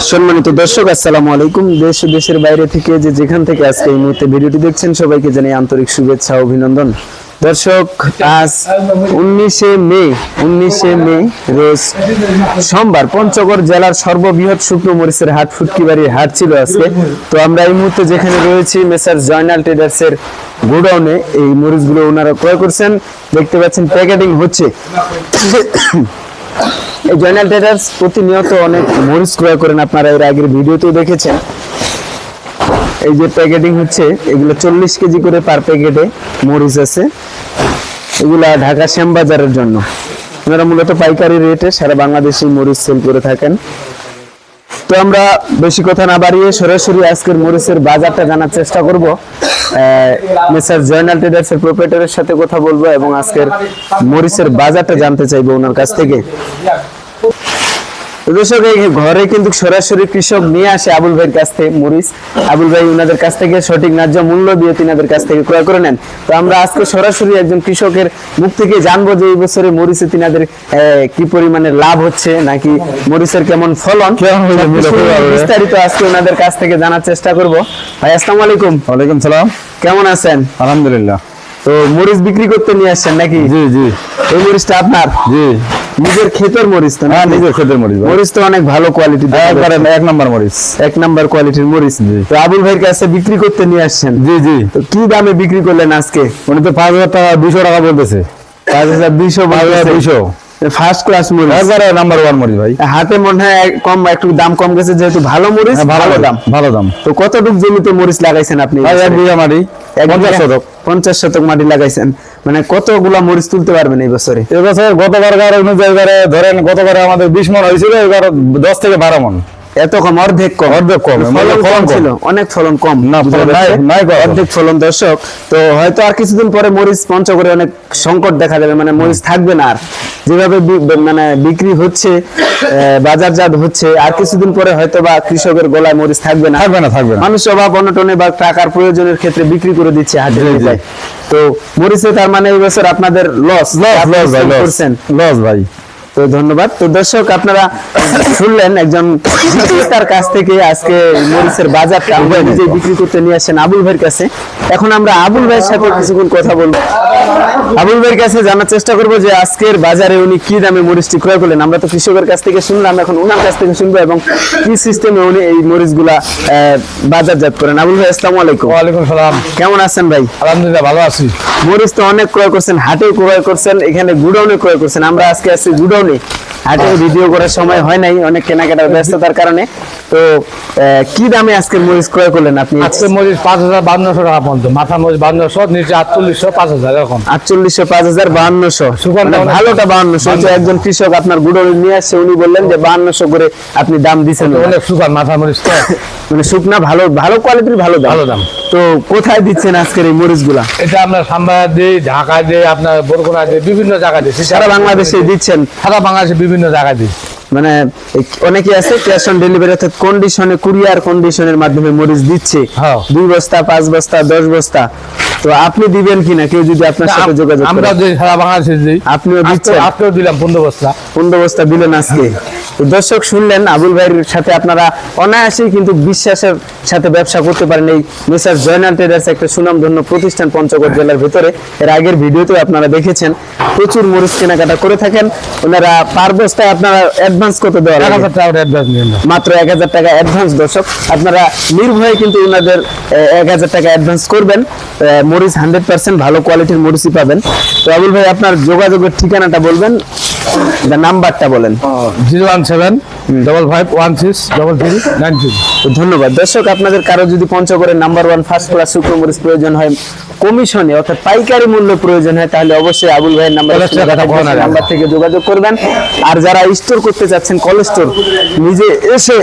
সম্মানিত দর্শক, আসসালামু আলাইকুম। দেশ দেশের বাইরে থেকে যে যেখান থেকে আজকে এই মুহূর্তে ভিডিওটি দেখছেন, সবাইকে জানাই আন্তরিক শুভেচ্ছা অভিনন্দন। দর্শক, আজ উনিশে মে উনিশে মে রোজ সোমবার পঞ্চগড় জেলার সর্ববৃহৎ শুকনো মরিচের হাট ফুটকিবাড়ির হাট ছিল আজকে। তো আমরা এই মুহূর্তে যেখানে রয়েছি মেসার জয়নাল ট্রেডার্স এর গোডাউনে এই মরিচগুলো ওনারা ক্রয় করছেন। দেখতে পাচ্ছেন, প্যাকেটিং হচ্ছে। এই জয়নাল ট্রেডার্স প্রতিনিয়ত অনেক মরিচ ক্রয় করেন, আপনারা এর আগের ভিডিওতেও দেখেছেন। এই যে প্যাকেটিং হচ্ছে, এগুলো চল্লিশ কেজি করে পার প্যাকেটে মরিচ আছে। এগুলা ঢাকা শ্যামবাজারের জন্য। ওনারা মূলত পাইকারি রেটে সারা বাংলাদেশে মরিচ সেল করে থাকেন। তো আমরা বেশি কথা না বাড়িয়ে সরাসরি আজকের মরিচের বাজারটা জানার চেষ্টা করব। মিস্টার জয়নাল ট্রেডার্স এর প্রোপ্রাইটারের সাথে কথা বলব এবং আজকের মরিচের বাজারটা জানতে চাইব ওনার কাছ থেকে। দর্শক ঘরে কিন্তু সরাসরি কৃষক নিয়ে আসে আবুল ভাইয়ের কাছ থেকে মরিচ। আবুল ভাই ওনাদের কাছ থেকে সঠিক ন্যায্য মূল্য দিয়ে তিনাদের কাছ থেকে ক্রয় করে নেন। তো আমরা আজকে সরাসরি একজন কৃষকের মুখ থেকে জানব যে এই বছরে মরিচে তিনাদের কি পরিমাণে লাভ হচ্ছে নাকি মরিচের কেমন ফলন? বিস্তারিত আজকে ওনাদের কাছ থেকে জানার চেষ্টা করব। ভাই আসসালামু আলাইকুম। ওয়ালাইকুম সালাম। কেমন আছেন? আলহামদুলিল্লাহ। তো মরিচ বিক্রি করতে নিয়ে আসছেন নাকি? জি জি। এই মরিচটা আপনার? জি। নিজের ক্ষেতের মরিচ তো হ্যাঁ নিজের খেতের মরিচ মরিচ তো অনেক ভালো কোয়ালিটি একবারে এক নাম্বার মরিচ। এক নাম্বার কোয়ালিটির মরিচ। তো আবুল ভাইয়ের কাছে বিক্রি করতে নিয়ে আসছেন। জি জি। তো কি দামে বিক্রি করলেন আজকে? উনি তো পাঁচ হাজার টাকা দুশো টাকা বলতেছে। পাঁচ হাজার দুইশো পাঁচ হাজার দুইশো। ফার্স্ট ক্লাস মরিচ। একবারে নাম্বার ওয়ান মরিচ ভাই। হাতে মনে হয় কম একটু দাম কম গেছে যেহেতু ভালো মরিচ হ্যাঁ, ভালো দাম। ভালো দাম। তো কতটুক জমিতে মরিচ লাগাইছেন আপনি? এক বিঘা মাটি। পঞ্চাশ শতক। পঞ্চাশ শতক মাটি লাগাইছেন। মানে কতগুলা মরিচ তুলতে পারবেন এই বছরে? এবছর গতবার অনুযায়ী ধরেন গতবার আমাদের বিশ মন হয়েছিল, এবার দশ থেকে বারো মন। এত কম অর্ধেক কম। অর্ধেক কম, ফলন মানে ফলন। ছিল অনেক ফলন কম না। অর্ধেক ফলন দর্শক তো হয়তো আর কিছুদিন পরে মরিচ পঞ্চগড়ে অনেক সংকট দেখা যাবে মানে মরিচ থাকবে না আর। যেভাবে মানে বিক্রি হচ্ছে বাজারজাত হচ্ছে আর কিছুদিন পরে হয়তো বা কৃষকের গলায় মরিচ থাকবে না। থাকবে না থাকবে না। মানুষ অভাব অনটনে বা টাকার প্রয়োজনের ক্ষেত্রে বিক্রি করে দিচ্ছে হাটে তো মরিচে তার মানে এই বছর আপনাদের লস লস লস ভাই লস ভাই। তো ধন্যবাদ। তো দর্শক আপনারা শুনলেন একজন বিক্রেতার কাছ থেকে আজকে মরিচের বাজারটা আমরা নিজেই বিক্রি করতে নিয়ে আসছেন আবুল ভাইয়ের কাছে। এখন আমরা আবুল ভাইয়ের সাথে কিছুক্ষণ কথা বলব। আবুল ভাইয়ের কাছে জানার চেষ্টা করব যে আজকের বাজারে উনি কি দামে মরিচটি ক্রয় করলেন। আমরা তো কৃষকের কাছ থেকে শুনলাম এখন ওনার কাছ থেকে শুনব এবং কি সিস্টেমে উনি এই মরিচগুলা বাজারজাত করেন। আবুল ভাই আসসালামু আলাইকুম। ওয়ালাইকুম সালাম কেমন আছেন ভাই? আলহামদুলিল্লাহ ভালো আছি। মরিচ তো অনেক ক্রয় করছেন হাটে ক্রয় করছেন এখানে গুডাউনে ক্রয় করছেন। আমরা আজকে আসছি গুডাউনে। হাটে ভিডিও করার সময় হয় নাই অনেক কেনাকাটার ব্যস্ততার কারণে। তো কি দামে আজকে মরিচ ক্রয় করলেন আপনি? আজকে মরিচ পাঁচ হাজার বান্নশো টাকা পর্যন্ত মাথা মরিচ বান্নশো নিচে আটচল্লিশশো পাঁচ হাজার এরকম। আটচল্লিশশো পাঁচ হাজার বাহান্নশো। সুগন্ধ ভালোটা বাহান্নশো। একজন কৃষক আপনার গুডাউনে নিয়ে আসছে উনি বললেন যে বাহান্নশো করে আপনি দাম দিচ্ছেন অনেক সুগার মাথা মরিচ তো। মানে শুকনা ভালো ভালো কোয়ালিটির ভালো দাম। ভালো দাম। তো কোথায় দিচ্ছেন আজকের এই মরিচগুলা এটা আপনার সাম্বা দিই ঢাকা দিই আপনার বরগুনা দিই বিভিন্ন জায়গায় দিই সারা বাংলাদেশে দিচ্ছেন? সারা বাংলাদেশে বিভিন্ন জায়গায় দিই মানে অনেকে আছে ক্যাশ অন ডেলিভারি অর্থাৎ কন্ডিশনে কুরিয়ার কন্ডিশনের মাধ্যমে মরিচ দিচ্ছে। হ্যাঁ। দুই বস্তা পাঁচ বস্তা দশ বস্তা। তো আপনি দিবেন কিনা? কেউ যদি আপনার সাথে যোগাযোগ আমরা সারা বাংলাদেশে দিই আপনিও দিচ্ছেন? আজকেও দিলাম পনেরো বস্তা। পনেরো বস্তা দিলেন আজকে? তো দর্শক শুনলেন আবুল ভাইয়ের সাথে আপনারা অনায়াসেই কিন্তু বিশ্বাসের সাথে ব্যবসা করতে পারেন এই মেসার জয়নাল ট্রেডার্স একটা সুনামধন্য প্রতিষ্ঠান পঞ্চগড় জেলার ভিতরে। এর আগের ভিডিওতে আপনারা দেখেছেন প্রচুর মরিচ কেনাকাটা করে থাকেন। ওনারা পার বস্তায় আপনারা অ্যাডভান্স কত দেওয়া এক হাজার টাকা অ্যাডভান্স নিয়ে মাত্র এক হাজার টাকা অ্যাডভান্স দর্শক। আপনারা নির্ভয়ে কিন্তু ওনাদের এক হাজার টাকা অ্যাডভান্স করবেন। মরিচ হান্ড্রেড পার্সেন্ট ভালো কোয়ালিটির মরিচই পাবেন। তো আবুল ভাই আপনার যোগাযোগের ঠিকানাটা বলবেন? নাম্বারটা বলেন। Zero one seven double five one six double three nine three তো ধন্যবাদ। দর্শক আপনাদের কারও যদি পঞ্চগড়ের নাম্বার ওয়ান ফার্স্ট ক্লাস শুকনো প্রয়োজন হয় কমিশনে অর্থাৎ পাইকারি মূল্য প্রয়োজন হয় তাহলে অবশ্যই আবুল ভাইয়ের নাম্বার। নাম্বার থেকে যোগাযোগ করবেন। আর যারা স্টোর করতে চাচ্ছেন কল স্টোর নিজে এসে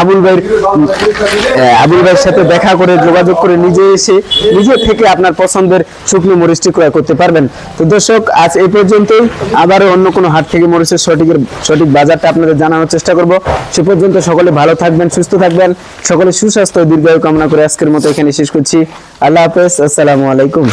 আবুল ভাইয়ের আবুল ভাইয়ের সাথে দেখা করে যোগাযোগ করে নিজে এসে নিজে থেকে আপনার পছন্দের শুকনো মরিচটি ক্রয় করতে পারবেন। তো দর্শক আজ এই পর্যন্তই। আবারও অন্য কোনো হাট থেকে মরিচের সঠিকের সঠিক বাজারটা আপনাদের জানানোর চেষ্টা করব। সে পর্যন্ত সকলে ভালো থাকবেন, সুস্থ থাকবেন। সকলে সুস্বাস্থ্য দীর্ঘায়ু কামনা করে আজকের মতো এখানে শেষ করছি। আল্লাহ হাফেজ, আসসালামু আলাইকুম।